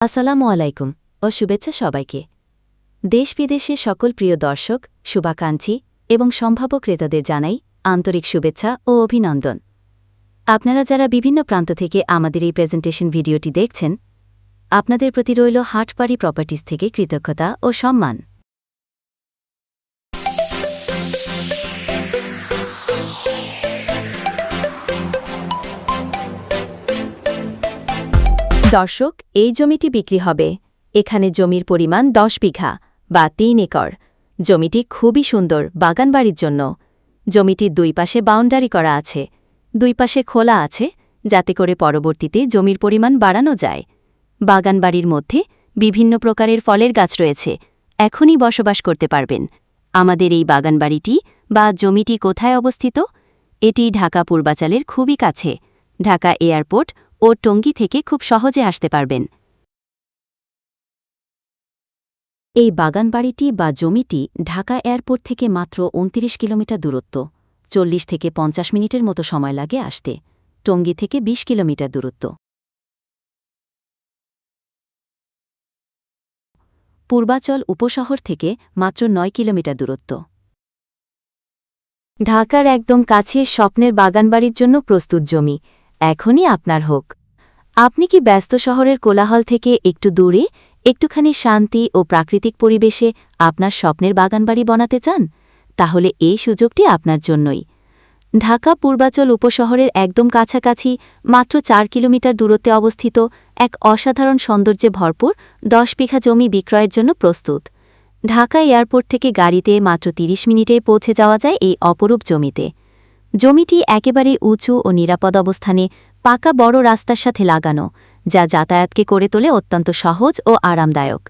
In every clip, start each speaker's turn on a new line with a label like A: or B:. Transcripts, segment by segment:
A: আসসালামু আলাইকুম ও শুভেচ্ছা সবাইকে। দেশ বিদেশে সকল প্রিয় দর্শক, শুভাকাঙ্ক্ষী এবং সম্ভাব্য ক্রেতাদের জানাই আন্তরিক শুভেচ্ছা ও অভিনন্দন। আপনারা যারা বিভিন্ন প্রান্ত থেকে আমাদের এই প্রেজেন্টেশন ভিডিওটি দেখছেন, আপনাদের প্রতি রইল হাটপাড়ি প্রপার্টিজ থেকে কৃতজ্ঞতা ও সম্মান। দর্শক, এই জমিটি বিক্রি হবে। এখানে জমির পরিমাণ দশ বিঘা বা তিন একর। জমিটি খুবই সুন্দর বাগানবাড়ির জন্য। জমিটির দুই পাশে বাউন্ডারি করা আছে। দুই পাশে খোলা আছে, যাতে করে পরবর্তীতে জমির পরিমাণ বাড়ানো যায়। বাগানবাড়ির মধ্যে বিভিন্ন প্রকারের ফলের গাছ রয়েছে। এখনই বসবাস করতে পারবেন। আমাদের এই বাগানবাড়িটি বা জমিটি কোথায় অবস্থিত? এটি ঢাকা পূর্বাচালের খুবই কাছে। ঢাকা এয়ারপোর্ট ও টঙ্গী থেকে খুব সহজে আসতে পারবেন। এই বাগানবাড়িটি বা জমিটি ঢাকা এয়ারপোর্ট থেকে মাত্র ২৯ কিলোমিটার দূরত্ব, চল্লিশ থেকে পঞ্চাশ মিনিটের মতো সময় লাগে আসতে, টঙ্গী থেকে ২০ কিলোমিটার দূরত্ব। পূর্বাচল উপশহর থেকে মাত্র নয় কিলোমিটার দূরত্ব। ঢাকার একদম কাছে স্বপ্নের বাগানবাড়ির জন্য প্রস্তুত জমি এখনই আপনার হোক। আপনি কি ব্যস্ত শহরের কোলাহল থেকে একটু দূরে, একটুখানি শান্তি ও প্রাকৃতিক পরিবেশে আপনার স্বপ্নের বাগানবাড়ি বানাতে চান? তাহলে এই সুযোগটি আপনার জন্যই। ঢাকা পূর্বাচল উপশহরের একদম কাছাকাছি, মাত্র চার কিলোমিটার দূরত্বে অবস্থিত এক অসাধারণ সৌন্দর্যে ভরপুর দশ বিঘা জমি বিক্রয়ের জন্য প্রস্তুত। ঢাকা এয়ারপোর্ট থেকে গাড়িতে মাত্র ৩০ মিনিটে পৌঁছে যাওয়া যায় এই অপরূপ জমিতে। জমিটি একেবারে উঁচু ও নিরাপদ অবস্থানে পাকা বড় রাস্তার সাথে লাগানো, যা যাতায়াতকে করে তোলে অত্যন্ত সহজ ও আরামদায়ক।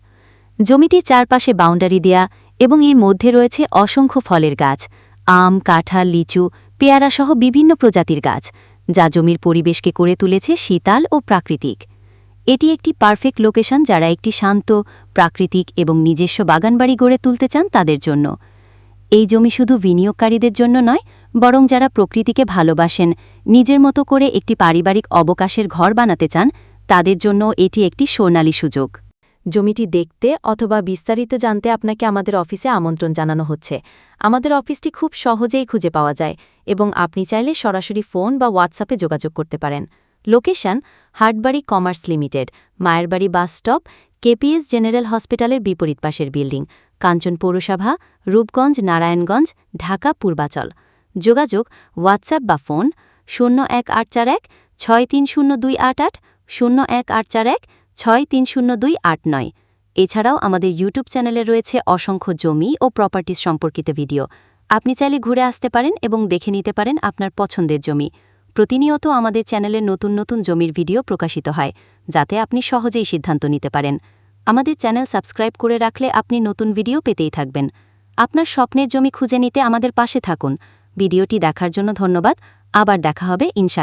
A: জমিটি চারপাশে বাউন্ডারি দেয়া এবং এর মধ্যে রয়েছে অসংখ্য ফলের গাছ, আম, কাঁঠাল, লিচু, পেয়ারাসহ বিভিন্ন প্রজাতির গাছ, যা জমির পরিবেশকে করে তুলেছে শীতাল ও প্রাকৃতিক। এটি একটি পারফেক্ট লোকেশন যারা একটি শান্ত, প্রাকৃতিক এবং নিজস্ব বাগানবাড়ি গড়ে তুলতে চান তাদের জন্য। এই জমি শুধু বিনিয়োগকারীদের জন্য নয় বরং যারা প্রকৃতিকে ভালোবাসেন, নিজের মতো করে একটি পারিবারিক অবকাশের ঘর বানাতে চান, তাদের জন্য এটি একটি সোনালী সুযোগ। জমিটি দেখতে অথবা বিস্তারিত জানতে আপনাকে আমাদের অফিসে আমন্ত্রণ জানানো হচ্ছে। আমাদের অফিসটি খুব সহজেই খুঁজে পাওয়া যায় এবং আপনি চাইলে সরাসরি ফোন বা হোয়াটসঅ্যাপে যোগাযোগ করতে পারেন। Location Hatbari commerce limited, Mayerbari bus stop, KPS general হসপিটালের বিপরীত পাশের বিল্ডিং, কাঞ্চন পৌরসভা, রূপগঞ্জ, নারায়ণগঞ্জ, ঢাকা, পূর্বাচল। যোগাযোগ হোয়াটসঅ্যাপ বা ফোন শূন্য এক আট চার এক, ছয় তিন শূন্য দুই আট আট, শূন্য এক আট চার এক, ছয় তিন শূন্য দুই আট নয়। এছাড়াও আমাদের ইউটিউব চ্যানেলে রয়েছে অসংখ্য জমি ও প্রপার্টিজ সম্পর্কিত ভিডিও আপনি চাইলে ঘুরে আসতে পারেন এবং দেখে নিতে পারেন আপনার পছন্দের জমি। প্রতিনিয়ত আমাদের চ্যানেলে নতুন নতুন জমির ভিডিও প্রকাশিত হয়, যাতে আপনি সহজেই সিদ্ধান্ত নিতে পারেন। আমাদের চ্যানেল সাবস্ক্রাইব করে রাখলে আপনি নতুন ভিডিও পেতেই থাকবেন। আপনার স্বপ্নের জমি খুঁজে নিতে আমাদের পাশে থাকুন। ভিডিওটি দেখার জন্য ধন্যবাদ। আবার দেখা হবে ইনশা